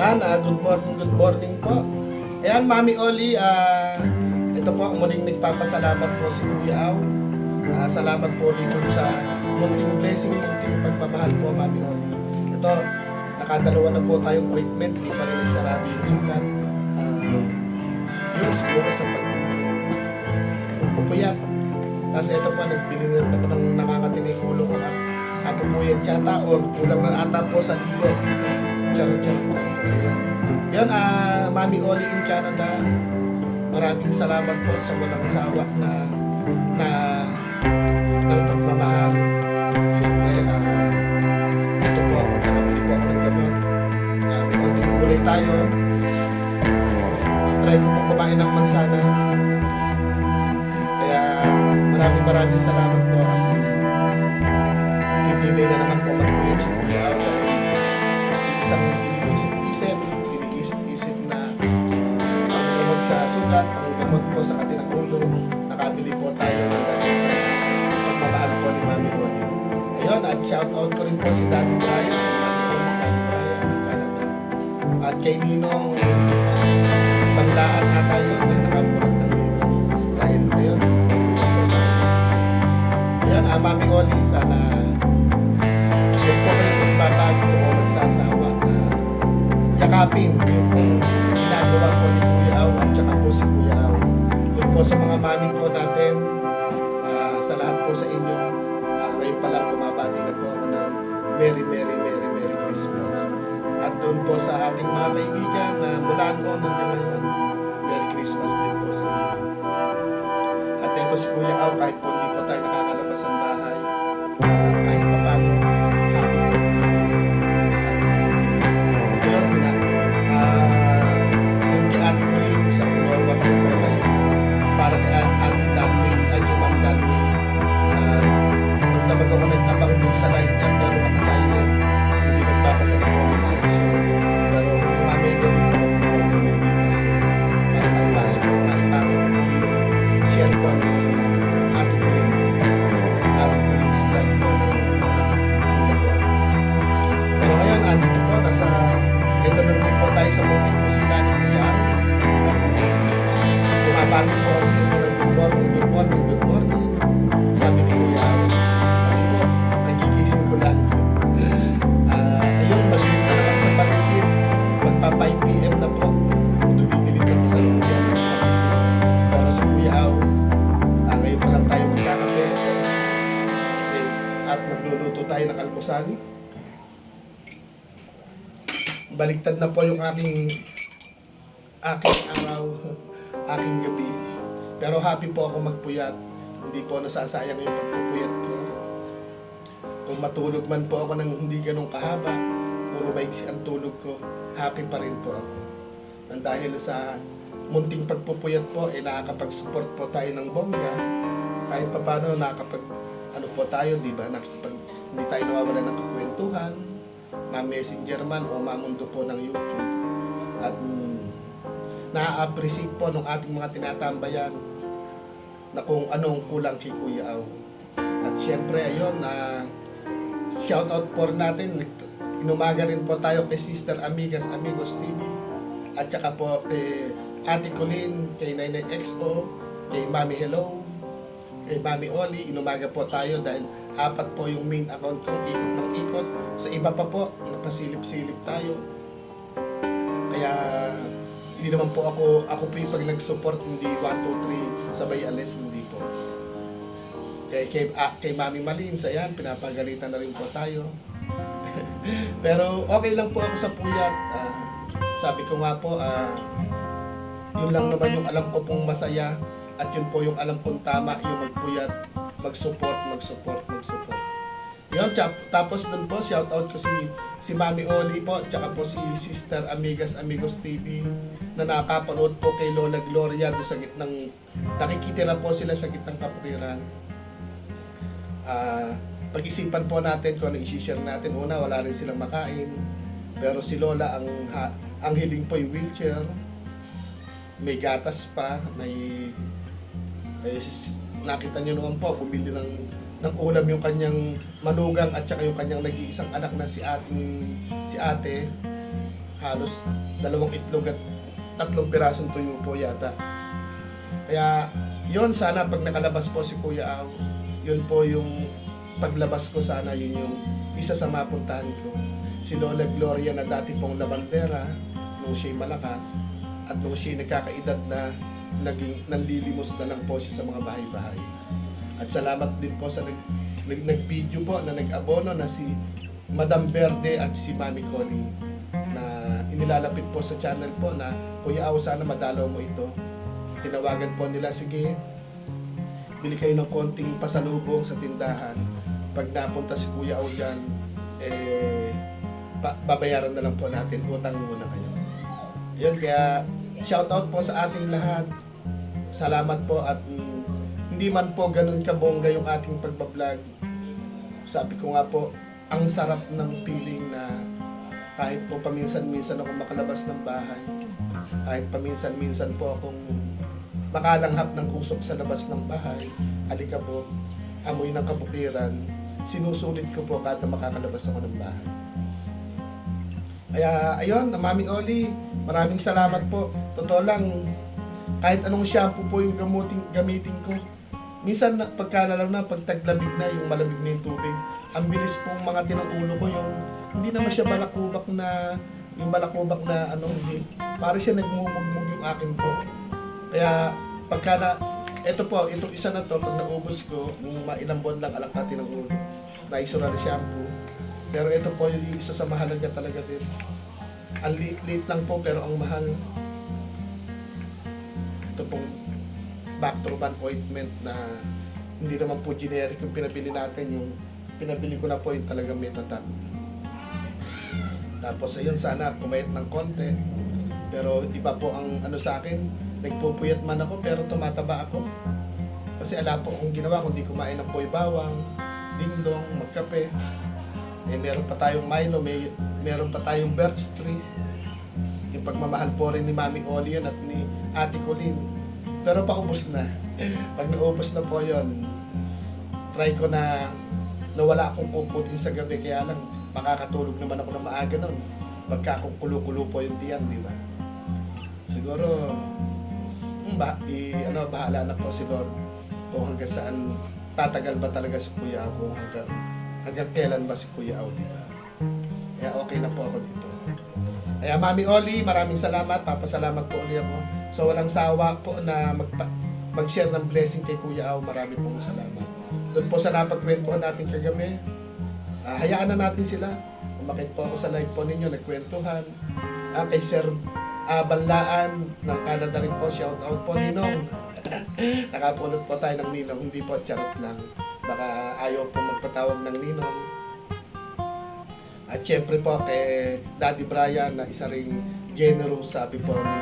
Yan, ah, good morning, good morning po. Ayan, Mami Oli, ah, ito po muling nagpapasalamat po si Kuya Au. Ah, salamat po dun sa munting blessing, munting pagmamahal po, Mami Oli. Ito, nakadalawa na po tayong ointment, di pa rin nagsarado yung sugat. Ah, yun siguro sa pag pagpupuyat. Tapos ito po, nagbili na ako ng nangangating yung ulo ko at kapupuyat yata or kulang na ata po sa ligo. Charot-charot Yan, ah, Mami Oli in Canada. Maraming salamat po sa walang sawa na na ng pagmamahal. Siyempre, ah, ito po, nakabili po ako ng gamot. Ah, may konting kulay tayo. Try ko po kumain ng mansanas. Kaya maraming maraming salamat po. Titibay na naman po magpuyat si sugat, panggamot po sa katilang ulo, nakabili po tayo ng dahil sa pagmamahal po ni Mami Oli. Ayun, at shout out ko rin po si Daddy Brian, Mami Oli, Daddy Brian ng Canada. At kay Ninong Banglaan ata yun na nakapulat ng Ninong. Dahil ngayon, nagpuyat po tayo. Ayun, ah, Mami Oli, sana huwag po kayo magbabago o magsasawa na yakapin yung pong ginagawa po ni Kuya Au at saka po si Kuya Au. Yun po sa mga mami po natin, ah, sa lahat po sa inyo, ah, ngayon pa lang bumabati na po ako ng Merry, Merry, Merry, Merry Christmas. At doon po sa ating mga kaibigan na mula noon hanggang ngayon, Merry Christmas din po sa inyo. At ito si Kuya Au, kahit po hindi po tayo nakakalabas ng bahay, ah, ako nag-abang dun sa live niya, pero nakasilent, hindi nagpapasa ng comment section. Pero hanggang mamaya gabi po ako po hindi kasi para maipasok po, maipasok po yung share po ni Ate Colleen. Ate Colleen's vlog po ng Singapore. Pero ngayon, andito po, nasa, ito na naman po tayo sa munting kusina ni Kuya. At um, bumabati po ako sa inyo ng good morning, good morning, good morning. At magluluto tayo ng almusal. Baliktad na po yung aking aking araw, aking gabi. Pero happy po ako magpuyat. Hindi po nasasayang yung pagpupuyat ko. Kung matulog man po ako ng hindi ganun kahaba, puro maiksi ang tulog ko, happy pa rin po ako. Nang dahil sa munting pagpupuyat po, eh nakakapag-support po tayo ng bongga. Kahit pa paano nakakapag, ano po tayo, di ba? Nakikipag, hindi tayo nawawala ng kakwentuhan, ma-messenger man o mamundo po ng YouTube. At mm, na-appreciate po ng ating mga tinatambayan na kung anong kulang kay Kuya Au. At syempre, ayun, na shoutout po natin. Inumaga rin po tayo kay Sister Amigas Amigos TV. At saka po kay Ate Colleen, kay Nainay XO, kay Mami Hello, kay Mami Oli. Inumaga po tayo dahil apat po yung main account kong ikot ng ikot. Sa iba pa po, napasilip-silip tayo. Kaya hindi naman po ako, ako po yung pag nag-support, hindi 1, 2, 3, sabay alis, hindi po. Kay, kay, ah, kay Mami Malins, ayan, pinapagalitan na rin po tayo. Pero okay lang po ako sa puyat. Ah, sabi ko nga po, ah, yun lang naman yung alam ko pong masaya at yun po yung alam kong tama, yung magpuyat, mag-support, mag-support, mag-support. Yun, tap- tapos dun po, shout out ko si, si Mami Oli po, tsaka po si Sister Amigas Amigos TV na nakapanood po kay Lola Gloria doon sa gitnang, nakikitira po sila sa gitnang kapukiran. Ah, pag-isipan po natin kung ano i-share natin. Una, wala rin silang makain. Pero si Lola, ang, ha, ang hiling po yung wheelchair. May gatas pa, may eh, sis- nakita niyo naman po, bumili ng, ng ulam yung kanyang manugang at saka yung kanyang nag-iisang anak na si ating si ate. halos dalawang itlog at tatlong pirasong tuyo po yata. Kaya yon sana pag nakalabas po si Kuya Aw, yun po yung paglabas ko sana yun yung isa sa mapuntahan ko. Si Lola Gloria na dati pong labandera nung siya'y malakas at nung siya'y nagkakaedad na naging nanlilimos na lang po siya sa mga bahay-bahay. At salamat din po sa nag, nag, nag-video po na nag-abono na si Madam Verde at si Mami Connie na inilalapit po sa channel po na Kuya Aw, sana madalaw mo ito. Tinawagan po nila, sige, bili kayo ng konting pasalubong sa tindahan. Pag napunta si Kuya Aw dyan, eh, pa- babayaran na lang po natin, utang muna kayo. Yun, kaya shoutout po sa ating lahat. Salamat po at mm, hindi man po ganun kabongga yung ating pagbablog. Sabi ko nga po, ang sarap ng feeling na kahit po paminsan-minsan ako makalabas ng bahay, kahit paminsan-minsan po akong makalanghap ng usok sa labas ng bahay, alikabok, amoy ng kabukiran, sinusulit ko po kada makakalabas ako ng bahay. Kaya ayun, Mami Oli, maraming salamat po. Totoo lang, kahit anong shampoo po yung gamutin, gamitin ko, minsan na, pagka lalo na pag taglamig na yung malamig na yung tubig, ang bilis pong mga tinang ulo ko yung hindi naman siya balakubak na yung balakubak na ano hindi para siya nagmumugmug yung akin po. Kaya pagka na ito po, itong isa na to, pag naubos ko, kung mailang buwan lang alakati ng ulo, naisura na shampoo. Pero ito po yung isa sa mahalaga talaga din. Ang liit-liit lang po pero ang mahal. Ito pong Bactroban ointment na hindi naman po generic yung pinabili natin. Yung pinabili ko na po yung talagang metatab. Tapos ayun sana pumayat ng konti. Pero iba po ang ano sa akin, nagpupuyat man ako pero tumataba ako. Kasi ala po akong ginawa kundi kumain ng boy bawang, dingdong, magkape. Eh, meron pa tayong Milo, may, meron pa tayong birch tree. Yung pagmamahal po rin ni Mami Oli at ni Ate Colleen. Pero paubos na. Pag naubos na po yon try ko na nawala akong kukutin sa gabi kaya lang makakatulog naman ako na maaga nun. Pagka kung kulo-kulo po yung tiyan, di ba? Siguro, hmm, ba, i, ano, bahala na po si Lord kung hanggang saan tatagal ba talaga si Kuya ako hanggang hanggang kailan ba si Kuya Au, di ba? Okay na po ako dito. Kaya Mami Oli, maraming salamat. Papasalamat po uli ako. So walang sawa po na magpa, mag-share ng blessing kay Kuya Au. Marami pong salamat. Doon po sa napagkwentuhan natin kagabi. ah, hayaan na natin sila. Umakit po ako sa live po ninyo, nagkwentuhan. Ah, kay Sir ah, Banlaan ng Canada rin po. Shout out po Ninong. Nakapulot po tayo ng Ninong. Hindi po charot lang. Baka ayaw po magpatawag ng Ninong. At syempre po kay Daddy Brian na isa ring generous sabi po ni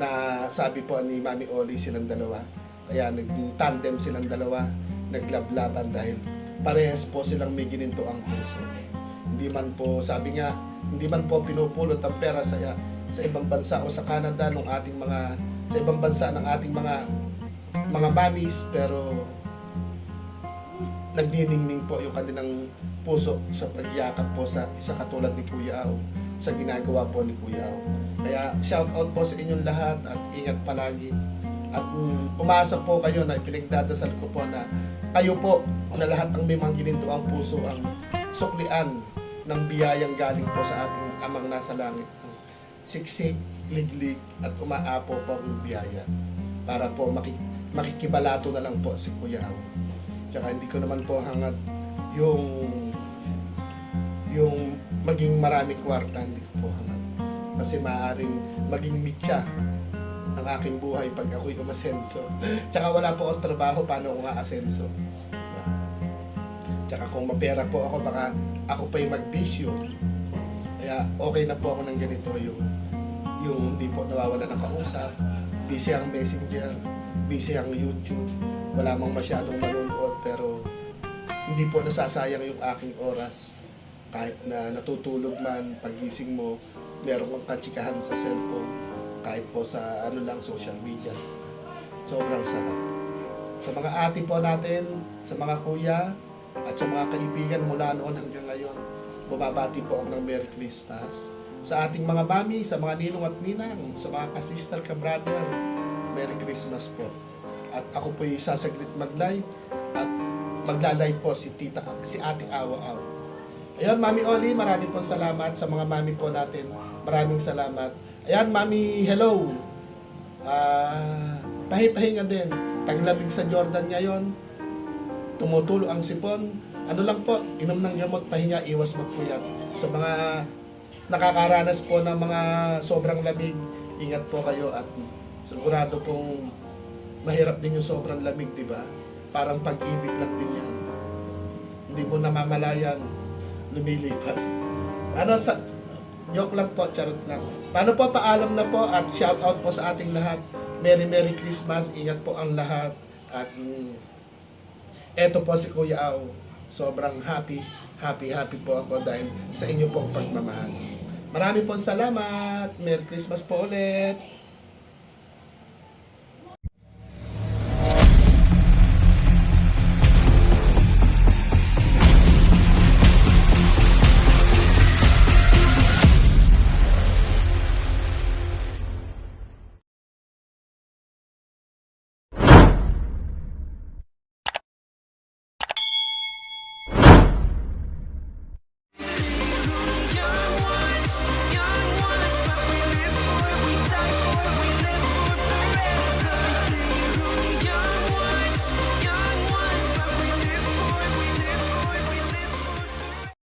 na sabi po ni Mami Oli silang dalawa. Kaya nag-tandem silang dalawa, naglablaban dahil parehas po silang may gininto ang puso. Hindi man po, sabi nga, hindi man po pinupulot ang pera sa sa ibang bansa o sa Canada ng ating mga sa ibang bansa ng ating mga mga mamis pero nagniningning po yung kanilang puso sa pagyakap po sa isa katulad ni Kuya Au sa ginagawa po ni Kuya Au. Kaya shout out po sa inyong lahat at ingat palagi. At mm, umasa po kayo na ipinagdadasal ko po na kayo po na lahat ng may mga gininto ang puso ang suklian ng biyayang galing po sa ating amang nasa langit. Ang Siksik, liglig at umaapo po ang biyaya para po makik makikibalato na lang po si Kuya Au. Tsaka hindi ko naman po hangad yung yung maging maraming kwarta, hindi ko po hangad. Kasi maaaring maging mitya ang aking buhay pag ako'y umasenso. Tsaka wala po akong trabaho, paano ako nga asenso? Diba? Tsaka kung mapera po ako, baka ako pa'y magbisyo. Kaya okay na po ako ng ganito yung yung hindi po nawawala ng kausap, busy ang messenger, busy ang YouTube, wala mang masyadong manonood pero hindi po nasasayang yung aking oras kahit na natutulog man, pagising mo, meron kang katsikahan sa cellphone, kahit po sa ano lang, social media. Sobrang sarap. Sa mga ate po natin, sa mga kuya, at sa mga kaibigan mula noon hanggang ngayon, bumabati po ako ng Merry Christmas. Sa ating mga mami, sa mga ninong at ninang, sa mga ka-sister, ka-brother, Merry Christmas po. At ako po yung sasaglit mag-live at magla-live po si Tita, si Ate Awa Awa. Ayun, Mami Oli, marami pong salamat sa mga mami po natin. Maraming salamat. Ayan, Mami, hello. Ah, pahi-pahinga din. Taglamig sa Jordan ngayon. Tumutulo ang sipon. Ano lang po, inom ng gamot, pahinga, iwas magpuyat. Sa mga nakakaranas po ng mga sobrang lamig, ingat po kayo at sigurado pong mahirap din yung sobrang lamig, di ba? Parang pag-ibig lang din yan. Hindi mo namamalayan, lumilipas. Ano sa joke lang po, charot lang. Paano po paalam na po at shout out po sa ating lahat. Merry Merry Christmas, ingat po ang lahat at mm, eto po si Kuya Au. Sobrang happy, happy, happy po ako dahil sa inyo pong pagmamahal. Marami pong salamat. Merry Christmas po ulit.